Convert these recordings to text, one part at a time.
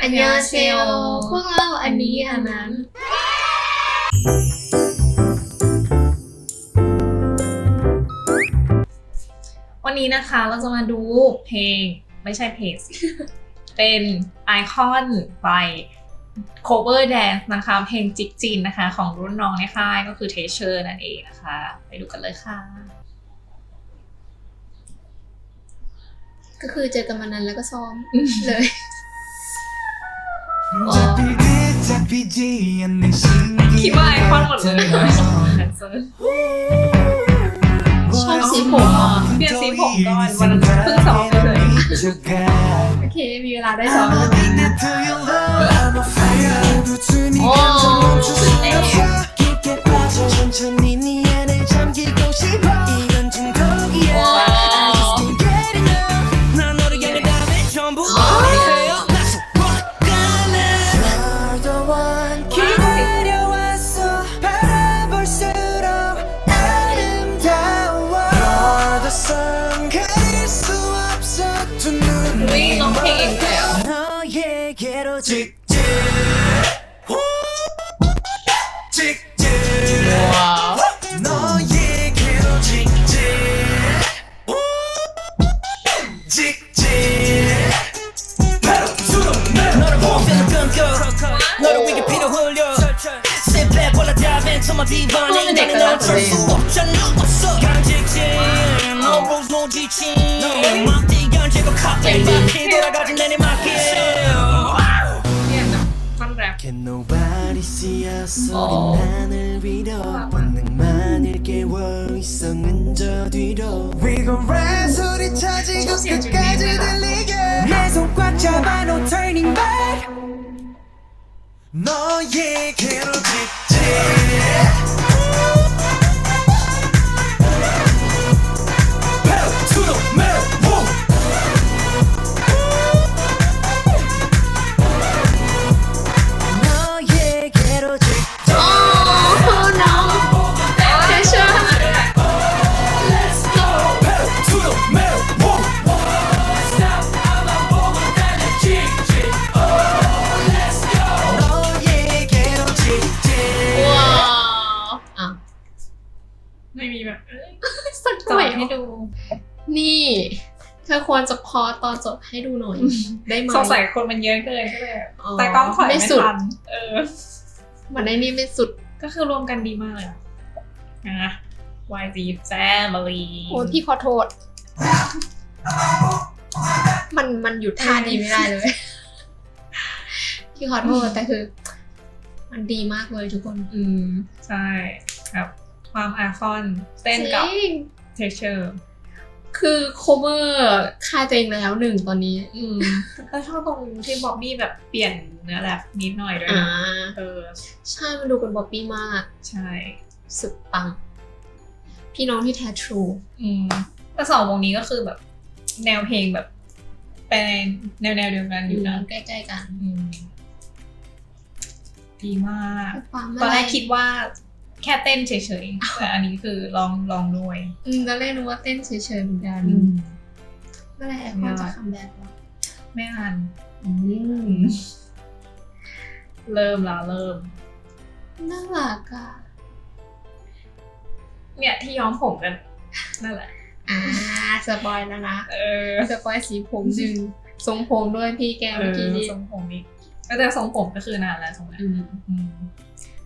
อันยาเซลพวกเราอันนี้อันนั้น วันนี้นะคะเราจะมาดูเพลงไม่ใช่เพลงสิเป็นไอคอนไป cover dance นะคะ เพลงจิกจินนะคะ ของรุ่นน้องในค่ายก็คือเทเชอร์นั่นเองนะคะ ไปดูกันเลยค่ะ ก็คือเจอกันมานานแล้วก็ซ้อมเลย คิดว่าไอคอนหมดเลยแดนเซอร์ชอบสีผมอะเปลี่ยนสีผมก่อนวันนั้นเพิ่งซ้อมเลยโอเค มีเวลาได้ซ้อม 인형팩인 거예요. 너에게로 직진. 후, 직진. 와. 너에게로 직진. 후, 직진. 바로 수렁 너를 목표로 끊고 너를 위해 피로 흘려. Sit back while I dive into my divine 내 거야, 나는 그래. 넌줄수 없잖아. 없어 간직진 몸으로 지친 맘대간 제가 어. 우린 하늘 위로 본능만을 깨워 이성은 저 뒤로 We gon' rise 소리 쳐지고 소리야, 끝까지. 들리게 내손 꽉 잡아 no turning back 너에게로 직진 สักจหอน่อยดให้ดู นี่ เธอควรจะพอตอนจบให้ดูหน่อย ได้ไหมสงสัยคนมันเยอะเกินก็เลยแบบอ๋อแต่กล้องถอยไม่สุดทันเออมันได้นี่ไม่สุดก็คือรวมกันดีมากเลยอะนะ YG Family โอ้พี่ขอโทษ มันมันหยุดท่านี้ไม่ได้เลย พี่ขอโทษแต่คือ มันดีมากเลยทุกคน อืม ใช่แบบ ความไอคอนเต้นกับจริงเทเชอร์คือ cover ค่ายตัวเองแล้วหนึ่งตอนนี้ อืมแล้วชอบตรงที่บ๊อบบี้แบบเปลี่ยนเนื้อแรปนิดหน่อยด้วยอ่า นะเออ ใช่มันดูเป็นบ๊อบบี้มาก ใช่ สุดปัง พี่น้องที่แท้ทรู อืมแต่สองวงนี้ก็คือแบบ แนวเพลงแบบเป็นแนวแนวเดียวกันอยู่นะใกล้ๆกันอืมดีมากฟังตอนแรกคิดว่า แค่เต้นเฉยๆแต่อันนี้คือลองลองด้วย อืมตอนแรกนึกว่าเต้นเฉยๆเหมือนกันเมื่อไหร่แอปพอจะคัมแบ็กวะไม่อ่านอืมเริ่มแล้วเริ่มน่ารักอะเนี่ยที่ย้อมผมกันนั่นแหละ อ่าสปอยแล้วนะเออสปอยสีผมหนึ่งทรงผมด้วยพี่แกเอเมื่ออกี้นี้ทรงผมอีกก็แต่ทรงผมก็คือนานแล้วทรงนั้นอืมอืม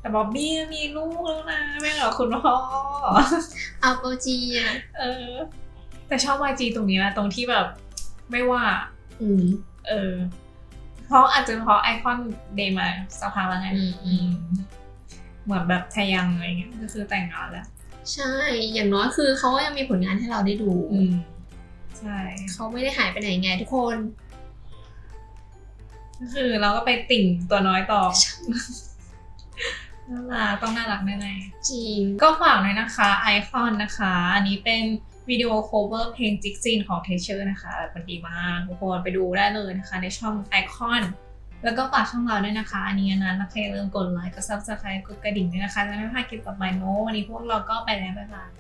แต่บ๊อบบี้มีลูกแล้วนะแม่เหรอคุณพ่อเอาโปจีอะเออ แต่ชอบ YG ตรงนี้นะตรงที่แบบไม่ว่า อืม เออ เพราะอาจจะเพราะไอคอนเดย์มาสักพักแล้วไงอืมอืม เหมือนแบบทายังอะไรเงี้ยก็คือแต่งงานแล้ว ใช่ อย่างน้อยคือเขาก็ยังมีผลงานให้เราได้ดู อืม ใช่ เขาไม่ได้หายไปไหนไงทุกคน ก็คือเราก็ไปติ่งตัวน้อยต่อ น่ารักต้องน่ารักแน่จริงๆก็ฝากหน่อยนะคะไอคอนนะคะ อันนี้เป็นวิดีโอโคเวอร์เพลงจิกซินของเทเชอร์นะคะมันดีมากทุกคนไปดูได้เลยนะคะ ในช่องไอคอนแล้วก็ฝากช่องเราด้วยนะคะ อันนี้อันนั้นนะคะอย่าลืมกดไลค์กดซับสไครต์กดกระดิ่งด้วยนะคะจะไม่พลาดคลิปต่อไปโน้ตวันนี้พวกเราก็ไปแล้วบ๊ายบาย